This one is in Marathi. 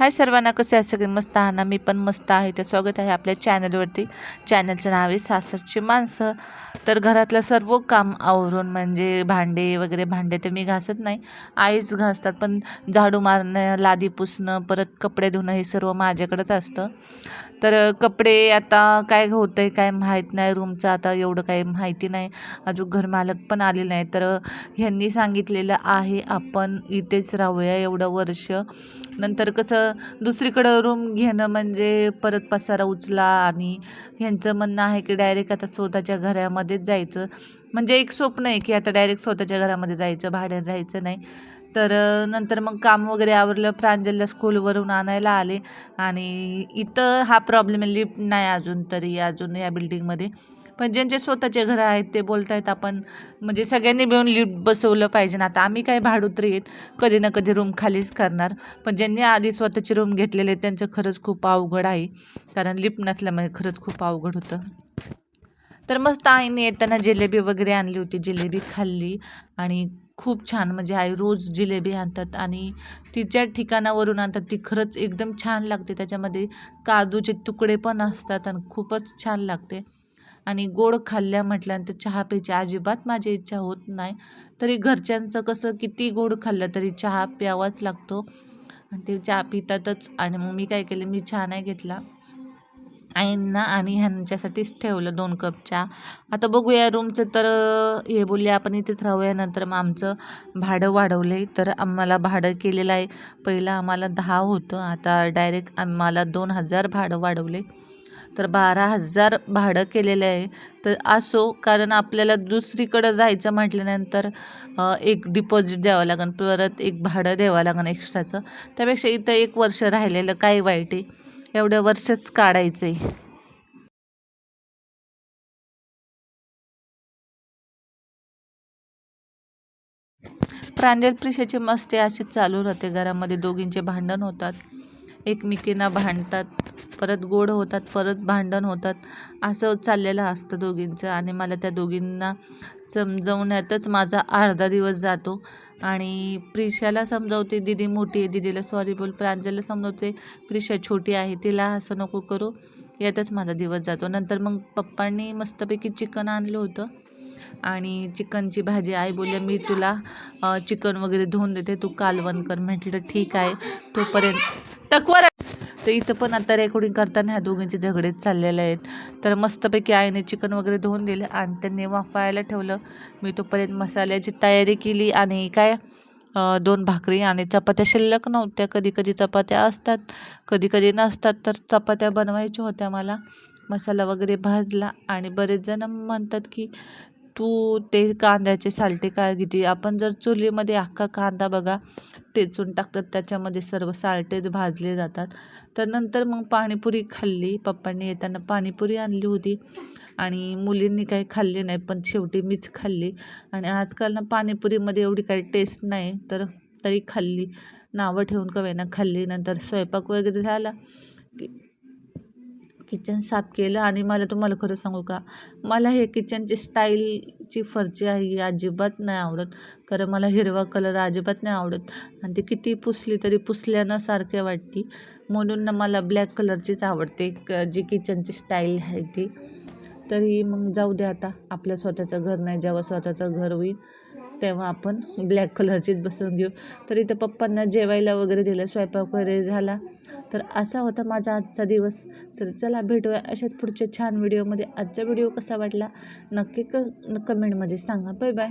हाय सर्वांना कसे आहे सगळे मस्त आहात ना? मी पण मस्त आहे. तर स्वागत आहे आपल्या चॅनलवरती. चॅनलचं नाव आहे सासरची माणसं. तर घरातलं सर्व काम आवरून म्हणजे भांडे वगैरे भांडे तर मी घासत नाही. आईच घासतात पण झाडू मारणं लादी पुसणं परत कपडे धुणं हे सर्व माझ्याकडंच असतं. तर कपडे आता काय होतं आहे काय माहीत नाही. रूमचं आता एवढं काही माहिती नाही. अजून घरमालक पण आले नाही तर ह्यांनी सांगितलेलं आहे आपण इथेच राहूया एवढं वर्ष. नंतर कसं दुसरीकडं रूम घेणं म्हणजे परत पसारा उचला आणि ह्यांचं म्हणणं आहे की डायरेक्ट आता स्वतःच्या घरामध्येच जायचं. म्हणजे एक स्वप्न आहे की आता डायरेक्ट स्वतःच्या घरामध्ये जायचं भाड्याने राहायचं नाही. तर नंतर मग काम वगैरे आवरलं प्रांजलला स्कूलवरून आणायला आले आणि इथं हा प्रॉब्लेम लिफ्ट नाही अजून तरी अजून या बिल्डिंगमध्ये पण ज्यांचे स्वतःचे घरं आहेत ते बोलत आहेत आपण म्हणजे सगळ्यांनी मिळून लिफ्ट बसवलं पाहिजे ना. आता आम्ही काय भाडूत्री आहेत कधी ना कधी रूम खालीच करणार. पण ज्यांनी आधी स्वतःचे रूम घेतलेले त्यांचं खरंच खूप अवघड आहे. कारण लिफ्ट नसल्यामुळे खरंच खूप अवघड होतं. तर मस्त आईने येताना जिलेबी वगैरे आणली होती. जिलेबी खाल्ली आणि खूप छान म्हणजे आई रोज जिलेबी आणतात आणि तिच्या ठिकाणावरून आणतात. ती खरंच एकदम छान लागते. त्याच्यामध्ये काजूचे तुकडे पण असतात आणि खूपच छान लागते. आणि गोड खाल्ल्या म्हटल्यानंतर चहा प्यायची अजिबात माझी इच्छा होत नाही. तरी घरच्यांचं कसं किती गोड खाल्लं तरी चहा प्यावाच लागतो. आणि ते चहा पितातच. आणि मग मी काय केलं? मी चहा नाही घेतला. आईंना आणि ह्यांच्यासाठीच ठेवलं दोन कप चहा. आता बघूया रूमचं तर हे बोलले आपण इथेच राहूया. नंतर मग आमचं भाडं वाढवलं आहे तर आम्हाला भाडं केलेलं आहे. पहिलं आम्हाला दहा होतं. आता डायरेक्ट आम्हाला दोन हजार भाडं वाढवले तर बारा हजार भाडं केलेलं आहे. तर असो कारण आपल्याला दुसरीकडं जायचं म्हटल्यानंतर एक डिपॉझिट द्यावं लागेल परत एक भाडं द्यावं लागेल एक्स्ट्राचं त्यापेक्षा इथं एक वर्ष राहिलेलं काय वाईट आहे? एवढं वर्षच काढायचं आहे प्रांजल प्रिशाची मस्ती अशीच चालू राहते. घरामध्ये दोघींचे भांडण होतात. एकमेकींना भांडतात परत गोड होतात परत भांडण होतात. असं चाललेलं असतं दोघींचं आणि मला त्या दोघींना समजवण्यातच माझा अर्धा दिवस जातो. आणि प्रिशाला समजवते दिदी मोठी आहे दिदीला सॉरी बोल. प्रांजलला समजवते प्रिशा छोटी आहे तिला असं नको करू. यातच माझा दिवस जातो. नंतर मग पप्पांनी मस्तपैकी चिकन आणलं होतं. आणि चिकनची भाजी आई बोलले मी तुला चिकन वगैरे धुवून देते तू कालवण कर. म्हटलं ठीक आहे तोपर्यंत टकवर तर इथं पण आता रेकॉर्डिंग करताना ह्या दोघींचे झगडेच चाललेले आहेत. तर मस्तपैकी आईने चिकन वगैरे धुवून दिलं आणि त्यांनी वाफायला ठेवलं. मी तोपर्यंत मसाल्याची तयारी केली आणि काय दोन भाकरी आणि चपात्या. शिल्लक नव्हत्या. कधी कधी चपात्या असतात कधी कधी नसतात. तर चपात्या बनवायच्या होत्या मला. मसाला वगैरे भाजला आणि बरेच जण म्हणतात की तू ते कांद्याचे सालटे काय किती आपण जर चुलीमध्ये अख्खा कांदा बघा तेचून टाकतात त्याच्यामध्ये सर्व सालटेच भाजले जातात. तर नंतर मग पाणीपुरी खाल्ली. पप्पांनी येताना पाणीपुरी आणली होती आणि मुलींनी काही खाल्ली नाही पण शेवटी मीच खाल्ली. आणि आजकाल ना पाणीपुरीमध्ये एवढी काही टेस्ट नाही तर तरी खाल्ली. नावं ठेवून कवेना खाल्ली. नंतर स्वयंपाक वगैरे झाला की किचन साफ केलं आणि मला तुम्हाला खरं सांगू का? मला हे किचनची स्टाईलची फरची आहे ही अजिबात नाही आवडत. कारण मला हिरवा कलर अजिबात नाही आवडत. आणि ती किती पुसली तरी पुसल्यानं सारखे वाटते. म्हणून ना मला ब्लॅक कलरचीच आवडते क जी किचनची स्टाईल आहे ती. तरी मग जाऊ दे आता. आपलं स्वतःचं घर नाही जेव्हा स्वतःचं घर होईल. तेव्हा आपण ब्लॅक कलरचीच बसवून घेऊ. तर इथं पप्पांना जेवायला वगैरे दिलं स्वयंपाक वगैरे झाला. तर असा होता माझा आजचा दिवस. तर चला भेटूया अशाच पुढच्या छान व्हिडिओमध्ये आजचा व्हिडिओ कसा वाटला? नक्की क कमेंटमध्ये सांगा. Bye bye